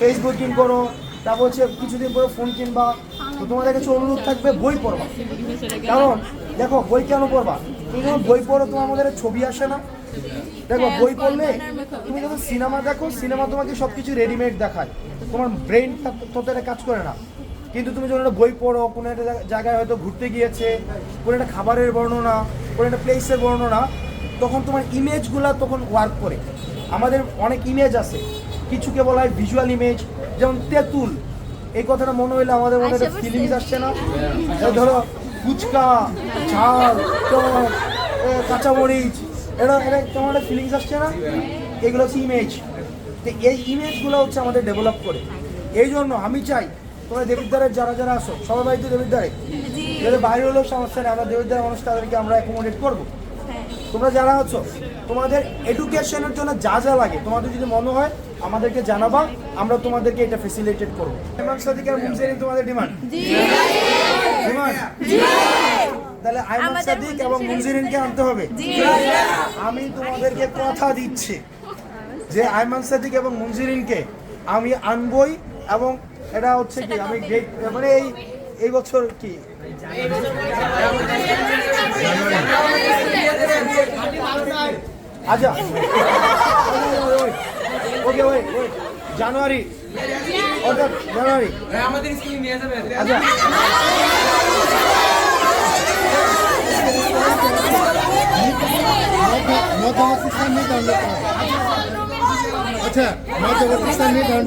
Facebook কিন করো তারপর হচ্ছে কিছুদিন পরে ফোন কিনবা। তো তোমাদের কাছে অনুরোধ থাকবে বই পড়বা। কারণ দেখো বই কেন পড়বা? তুমি যখন বই পড়ো তোমার মধ্যে একটা ছবি আসে না। দেখো বই পড়লে তুমি যখন সিনেমা দেখো সিনেমা তোমাকে সব কিছু রেডিমেড দেখায়। তোমার ব্রেন ততটা কাজ করে না। কিন্তু তুমি যখন একটা বই পড়ো কোনো একটা জায়গায় হয়তো ঘুরতে গিয়েছে কোনো একটা খাবারের বর্ণনা কোনো একটা প্লেসের বর্ণনা তখন তোমার ইমেজগুলা তখন ওয়ার্ক করে। আমাদের অনেক ইমেজ আছে। কিছুকে বলা হয় ভিজুয়াল ইমেজ যেমন তেঁতুল। এই কথাটা মনে হইলে আমাদের মনে একটা ফিলিংস আসছে না? ধরো ফুচকা ঝাল টক কাঁচামরিচ এটা এটা তোমার একটা ফিলিংস আসছে না? এগুলো হচ্ছে ইমেজ তো এই ইমেজগুলো হচ্ছে আমাদের ডেভেলপ করে। এই জন্য আমি চাই তোমরা দেবিদ্বারের যারা যারা আসো সবাই বাড়িতে দেবিদ্বারে। যাদের বাইরে হলেও সমস্যা নেই আমরা দেবিদ্বারের মানুষ তাদেরকে আমরা অ্যাকোমোডেট করব। তোমরা যারা আছো তোমাদের এডুকেশনের জন্য যা যা লাগে তোমাদের যদি মনে হয় আমাদেরকে জানাবা আমরা তোমাদেরকে এটা ফেসিলিটেট করব। ইমাম সাদিক আর মুমসেরিন তোমাদের ডিমান্ড ডিমান্ড তাহলে আইমান সাদিক এবং মুনজিরিনকে আনতে হবে। আমি তোমাদেরকে কথা দিচ্ছি যে আইমান সাদিক এবং মুনজিরিনকে আমি আনবই এবং এটা হচ্ছে কি আমি মানে এই এই বছর কি? আচ্ছা। ওই জানুয়ারি অর্থাৎ জানুয়ারি। হ্যাঁ, আমাদের স্কুলে নিয়ে যাবেন আচ্ছা। আচ্ছা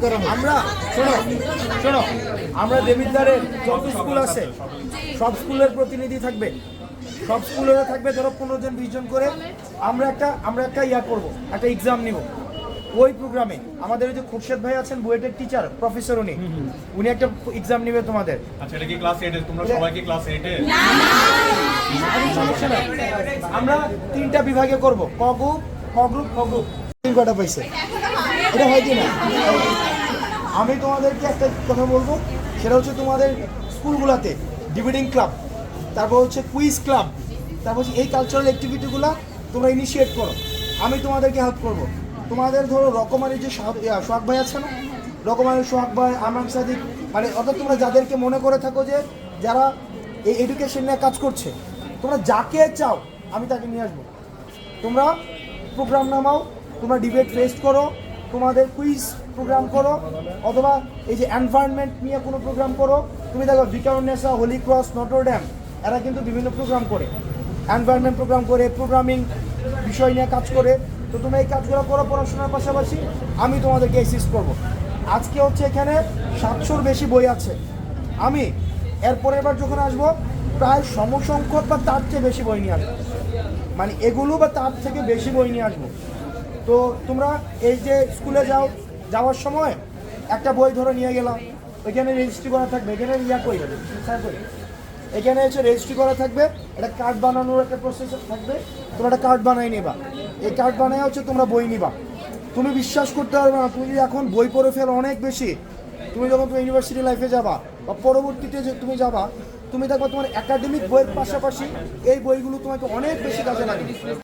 করা আমরা শোনো শোনো আমরা দেবিদ্বারের যত স্কুল আছে সব স্কুলের প্রতিনিধি থাকবে। সব স্কুলের থাকবে ধরো পনেরো জন বিশ জন করে। আমরা একটা আমরা একটা ইয়া করব একটা এক্সাম নিব। ওই প্রোগ্রামে আমাদের ওই যে খুরশেদ ভাই আছেন বুয়েটের টিচার প্রফেসর উনি। উনি একটা এক্সাম নিবে তোমাদের। আচ্ছা এটা কি ক্লাস এইটে তোমরা সবাই কি ক্লাস এইটে সমস্যা নাই। আমরা তিনটা বিভাগে করব। ক গ্রুপ খ গ্রুপ খ গ্রুপ তিন কটা পাইছে? এটা হয় কি না? আমি তোমাদেরকে একটা কথা বলব। সেটা হচ্ছে তোমাদের স্কুলগুলোতে ডিবেটিং ক্লাব তারপর হচ্ছে কুইজ ক্লাব তারপর হচ্ছে এই কালচারাল অ্যাক্টিভিটিগুলো তোমরা ইনিশিয়েট করো। আমি তোমাদেরকে হেল্প করব। তোমাদের ধরো রকমারি যে সোহাগ ভাই আছে না? রকমারি সোহাগ ভাই আমান সাদিক মানে অর্থাৎ তোমরা যাদেরকে মনে করে থাকো যে যারা এই এডুকেশন নিয়ে কাজ করছে, তোমরা যাকে চাও আমি তাকে নিয়ে আসব। তোমরা প্রোগ্রাম নামাও, তোমরা ডিবেট ফেস্ট করো, তোমাদের কুইজ প্রোগ্রাম করো, অথবা এই যে এনভায়রনমেন্ট নিয়ে কোনো প্রোগ্রাম করো, তুমি দেখো বিকারনেসা হোলি ক্রস নটরড্যাম এরা কিন্তু বিভিন্ন প্রোগ্রাম করে। এনভায়রনমেন্ট প্রোগ্রাম করে প্রোগ্রামিং বিষয় নিয়ে কাজ করে তো তোমরা এই কাজগুলো করো পড়াশোনার পাশাপাশি, আমি তোমাদেরকে অ্যাসিস্ট করব। আজকে হচ্ছে এখানে সাতশোর বেশি বই আছে। আমি এরপরের বার যখন আসব, প্রায় সমসংখ্যক বা তার চেয়ে বেশি বই নিয়ে আসব। মানে এগুলো বা তার থেকে বেশি বই নিয়ে আসব। তো তোমরা এই যে স্কুলে যাও, যাওয়ার সময় একটা বই ধরে নিয়ে গেলাম। ওইখানে রেজিস্ট্রি করা থাকবে, এখানে ইয়া কই স্যার কই এখানে হচ্ছে রেজিস্ট্রি করা থাকবে, একটা কার্ড বানানোর একটা প্রসেস থাকবে, তোমরা একটা কার্ড বানাই নিবা। এই কার্ড বানায় হচ্ছে তোমরা বই নিবা। তুমি বিশ্বাস করতে পারবে না, তুমি এখন বই পড়ে ফেল অনেক বেশি। তুমি যখন তুমি ইউনিভার্সিটি লাইফে যাবা, বা পরবর্তীতে যে তুমি যাবা, তুমি দেখবা তোমার একাডেমিক বইয়ের পাশাপাশি এই বইগুলো তোমাকে অনেক বেশি কাজে লাগবে।